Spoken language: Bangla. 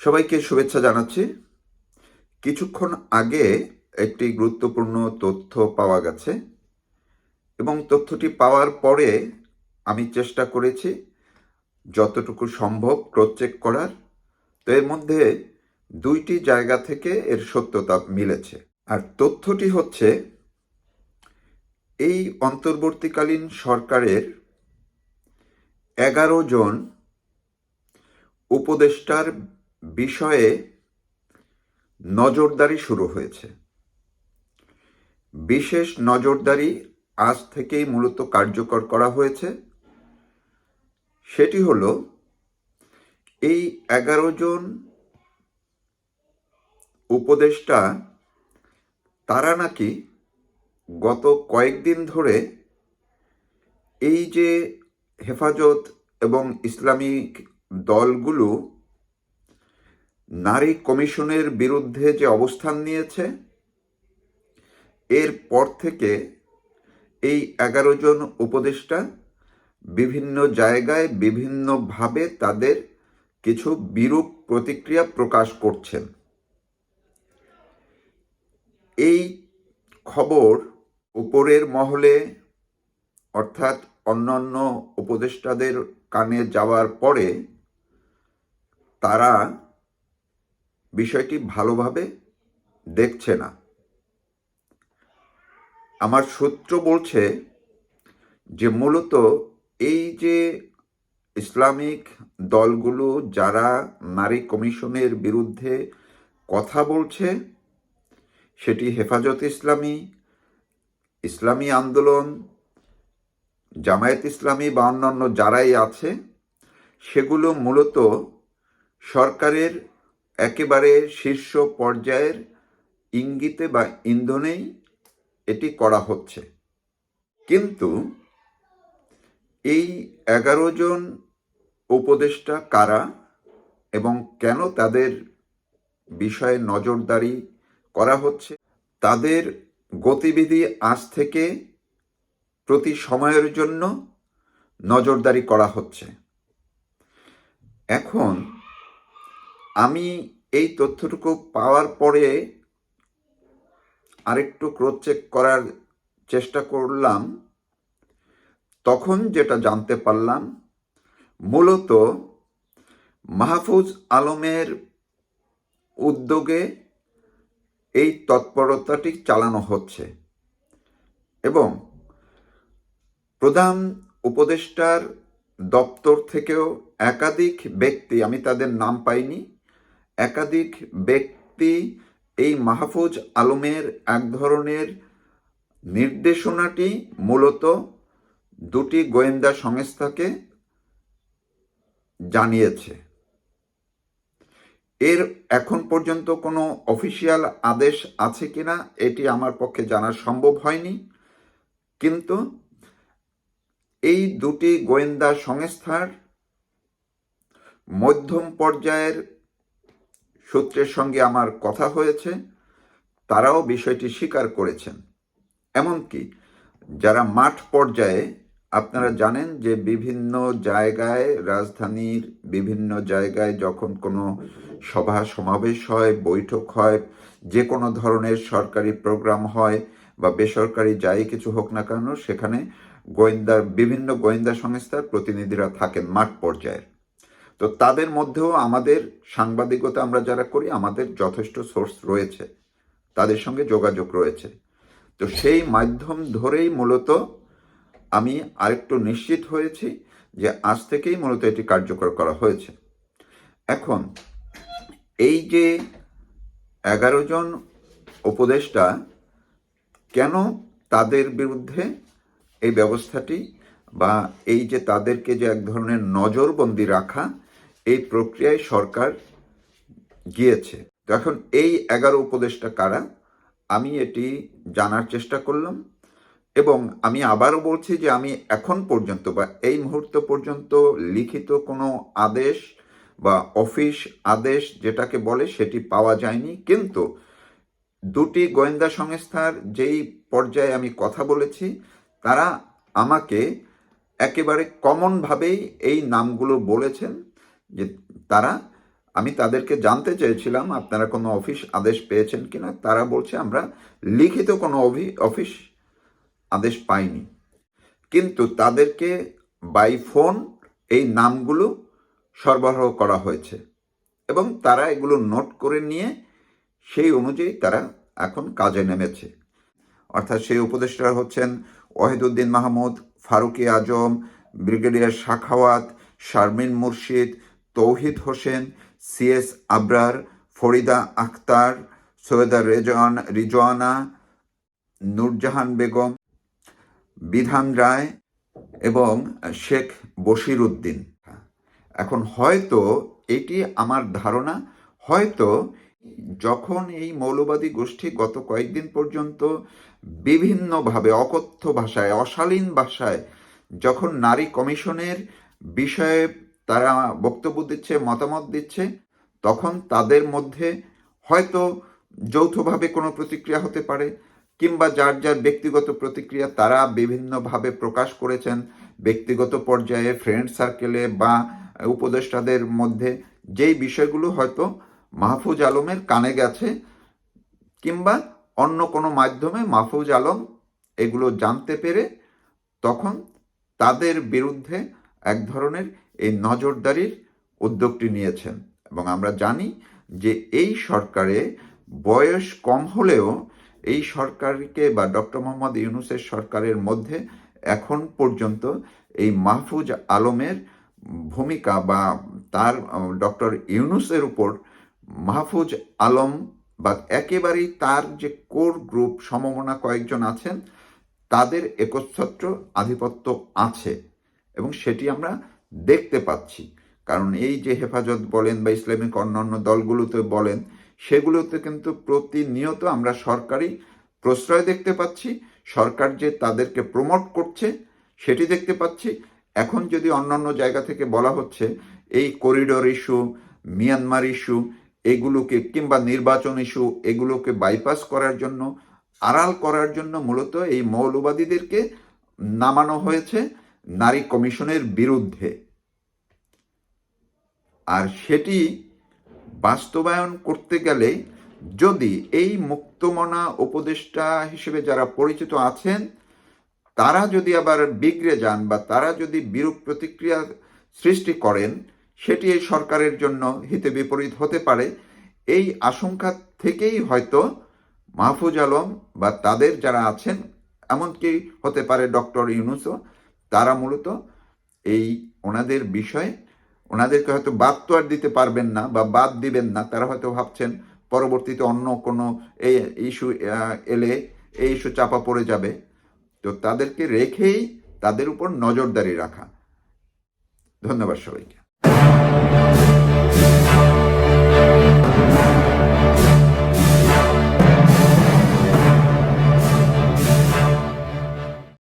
সবাইকে শুভেচ্ছা জানাচ্ছি। কিছুক্ষণ আগে একটি গুরুত্বপূর্ণ তথ্য পাওয়া গেছে এবং তথ্যটি পাওয়ার পরে আমি চেষ্টা করেছি যতটুকু সম্ভব ক্রস চেক করার। তো এর মধ্যে দুইটি জায়গা থেকে এর সত্যতা মিলেছে। আর তথ্যটি হচ্ছে, এই অন্তর্বর্তীকালীন সরকারের এগারো জন উপদেষ্টার বিষয়ে নজরদারি শুরু হয়েছে। বিশেষ নজরদারি আজ থেকেই মূলত কার্যকর করা হয়েছে। সেটি হলো, এই এগারো জন উপদেষ্টা, তারা নাকি গত কয়েকদিন ধরে এই যে হেফাজত এবং ইসলামিক দলগুলো নারী কমিশনের বিরুদ্ধে যে অবস্থান নিয়েছে, এর পর থেকে এই এগারো জন উপদেষ্টা বিভিন্ন জায়গায় বিভিন্নভাবে তাদের কিছু বিরূপ প্রতিক্রিয়া প্রকাশ করছেন। এই খবর উপরের মহলে অর্থাৎ অন্যান্য উপদেষ্টাদের কানে যাওয়ার পরে তারা বিষয়টি ভালোভাবে দেখছে না। আমার সূত্র বলছে যে মূলত এই যে ইসলামিক দলগুলো যারা নারী কমিশনের বিরুদ্ধে কথা বলছে, সেটি হেফাজত ইসলামী ইসলামী আন্দোলন, জামায়াত ইসলামী বা অন্যান্য যারাই আছে, সেগুলো মূলত সরকারের একেবারে শীর্ষ পর্যায়ের ইঙ্গিতে বা ইন্ধনেই এটি করা হচ্ছে। কিন্তু এই এগারো জন উপদেষ্টা কারা এবং কেন তাদের বিষয়ে নজরদারি করা হচ্ছে, তাদের গতিবিধি আজ থেকে প্রতি সময়ের জন্য নজরদারি করা হচ্ছে। এখন আমি এই তথ্যটুকু পাওয়ার পরে আরেকটু ক্রোচ চেক করার চেষ্টা করলাম। তখন যেটা জানতে পারলাম, মূলত মাহফুজ আলমের উদ্যোগে এই তৎপরতাটি চালানো হচ্ছে এবং প্রধান উপদেষ্টার দপ্তর থেকেও একাধিক ব্যক্তি, আমি তাদের নাম পাইনি একাধিক ব্যক্তি এই মাহফুজ আলমের এক ধরনের নির্দেশনাটি মূলত দুটি গোয়েন্দা সংস্থাকে জানিয়েছে। এর এখন পর্যন্ত কোনো অফিসিয়াল আদেশ আছে কিনা এটি আমার পক্ষে জানা সম্ভব হয়নি। কিন্তু এই দুটি গোয়েন্দা সংস্থার মধ্যম পর্যায়ের সূত্রের সঙ্গে আমার কথা হয়েছে, তারাও বিষয়টি স্বীকার করেছেন। এমনকি যারা মাঠ পর্যায়ে, আপনারা জানেন যে বিভিন্ন জায়গায়, রাজধানীর বিভিন্ন জায়গায় যখন কোনো সভা সমাবেশ হয়, বৈঠক হয়, যে কোনো ধরনের সরকারি প্রোগ্রাম হয় বা বেসরকারি যাই কিছু হোক না কেন, সেখানে গোয়েন্দার, বিভিন্ন গোয়েন্দা সংস্থার প্রতিনিধিরা থাকেন মাঠ পর্যায়ের। তো তাদের মধ্যেও আমাদের সাংবাদিকতা আমরা যারা করি, আমাদের যথেষ্ট সোর্স রয়েছে। তাদের সঙ্গে যোগাযোগ রয়েছে। তো সেই মাধ্যম ধরেই মূলত আমি আরেকটু নিশ্চিত হয়েছি যে আজ থেকেই মূলত এটি কার্যকর করা হয়েছে। এখন, এই যে এগারো জন উপদেষ্টা, কেন তাদের বিরুদ্ধে এই ব্যবস্থাটি বা এই যে তাদেরকে যে এক ধরনের নজরবন্দি রাখা এই প্রক্রিয়ায় সরকার গিয়েছে। তো এখন এই এগারো উপদেশটা কারা? আমি এটি জানার চেষ্টা করলাম এবং আমি আবারও বলছি যে আমি এখন পর্যন্ত বা এই মুহূর্ত পর্যন্ত লিখিত কোনো আদেশ বা অফিস আদেশ যেটাকে বলে সেটি পাওয়া যায়নি। কিন্তু দুটি গোয়েন্দা সংস্থার যেই পর্যায়ে আমি কথা বলেছি, তারা আমাকে একেবারে কমনভাবেই এই নামগুলো বলেছেন। যে তারা, আমি তাদেরকে জানতে চেয়েছিলাম, আপনারা কোনো অফিস আদেশ পেয়েছেন কিনা? তারা বলছে, আমরা লিখিত কোনো অভি- অফিস আদেশ পাইনি। কিন্তু তাদেরকে বাই ফোন এই নামগুলো সরবরাহ করা হয়েছে এবং তারা এগুলো নোট করে নিয়ে সেই অনুযায়ী তারা এখন কাজে নেমেছে। অর্থাৎ সেই উপদেষ্টারা হচ্ছেন ওয়াহিদুদ্দিন মাহমুদ, ফারুকি আজম, ব্রিগেডিয়ার শাখাওয়াত, শারমিন মুর্শিদ তৌহিদ হোসেন সিএস আবরার, ফরিদা আখতার, সৈয়দা রেজান রিজওয়ানা, নূরজাহান বেগম, বিধান রায় এবং শেখ বশির উদ্দিন এখন হয়তো এটি আমার ধারণা, হয়তো যখন এই মৌলবাদী গোষ্ঠী গত কয়েকদিন পর্যন্ত বিভিন্নভাবে অকথ্য ভাষায়, অশালীন ভাষায় যখন নারী কমিশনের বিষয়ে তারা বক্তব্য দিচ্ছে, মতামত দিচ্ছে, তখন তাদের মধ্যে হয়তো যৌথভাবে কোনো প্রতিক্রিয়া হতে পারে কিংবা যার যার ব্যক্তিগত প্রতিক্রিয়া তারা বিভিন্নভাবে প্রকাশ করেছেন ব্যক্তিগত পর্যায়ে ফ্রেন্ড সার্কেলে বা উপদেষ্টাদের মধ্যে। যেই বিষয়গুলো হয়তো মাহফুজ আলমের কানে গেছে কিংবা অন্য কোনো মাধ্যমে মাহফুজ আলম এগুলো জানতে পেরে তখন তাদের বিরুদ্ধে এক ধরনের এই নজরদারির উদ্যোগটি নিয়েছেন এবং আমরা জানি যে এই সরকারে বয়স কম হলেও এই সরকারকে বা ডক্টর মোহাম্মদ ইউনুসের সরকারের মধ্যে এখন পর্যন্ত এই মাহফুজ আলমের ভূমিকা বা তার ডক্টর ইউনুসের উপর মাহফুজ আলম বা একেবারেই তার যে কোর গ্রুপ সমমনা কয়েকজন আছেন, তাদের একচ্ছত্র আধিপত্য আছে এবং সেটি আমরা দেখতে পাচ্ছি। কারণ এই যে হেফাজত বলেন বা ইসলামিক অন্যান্য দলগুলোতে বলেন, সেগুলোতে কিন্তু প্রতিনিয়ত আমরা সরকারি প্রশ্রয় দেখতে পাচ্ছি। সরকার যে তাদেরকে প্রমোট করছে, সেটি দেখতে পাচ্ছি। এখন যদি অন্যান্য জায়গা থেকে বলা হচ্ছে, এই করিডোর ইস্যু মিয়ানমার ইস্যু এগুলোকে কিংবা নির্বাচন ইস্যু এগুলোকে বাইপাস করার জন্য, আড়াল করার জন্য মূলত এই মৌলবাদীদেরকে নামানো হয়েছে। নারী কমিশনের বিরুদ্ধে। আর সেটি বাস্তবায়ন করতে গেলে যদি এই মুক্তমনা উপদেষ্টা হিসেবে যারা পরিচিত আছেন, তারা যদি আবার বিগড়ে যান বা তারা যদি বিরূপ প্রতিক্রিয়া সৃষ্টি করেন, সেটি এই সরকারের জন্য হিতে বিপরীত হতে পারে। এই আশঙ্কা থেকেই হয়তো মাহফুজ আলম বা তাদের যারা আছেন, এমনকি হতে পারে ডক্টর ইউনুসও তারা মূলত এই ওনাদের বিষয়ে, ওনাদেরকে হয়তো বাদ তো আর দিতে পারবেন না বা বাদ দিবেন না, তারা হয়তো ভাবছেন পরবর্তীতে অন্য কোনো এই ইস্যু এলে এই ইস্যু চাপা পড়ে যাবে। তো তাদেরকে রেখেই তাদের উপর নজরদারি রাখা। ধন্যবাদ সবাইকে।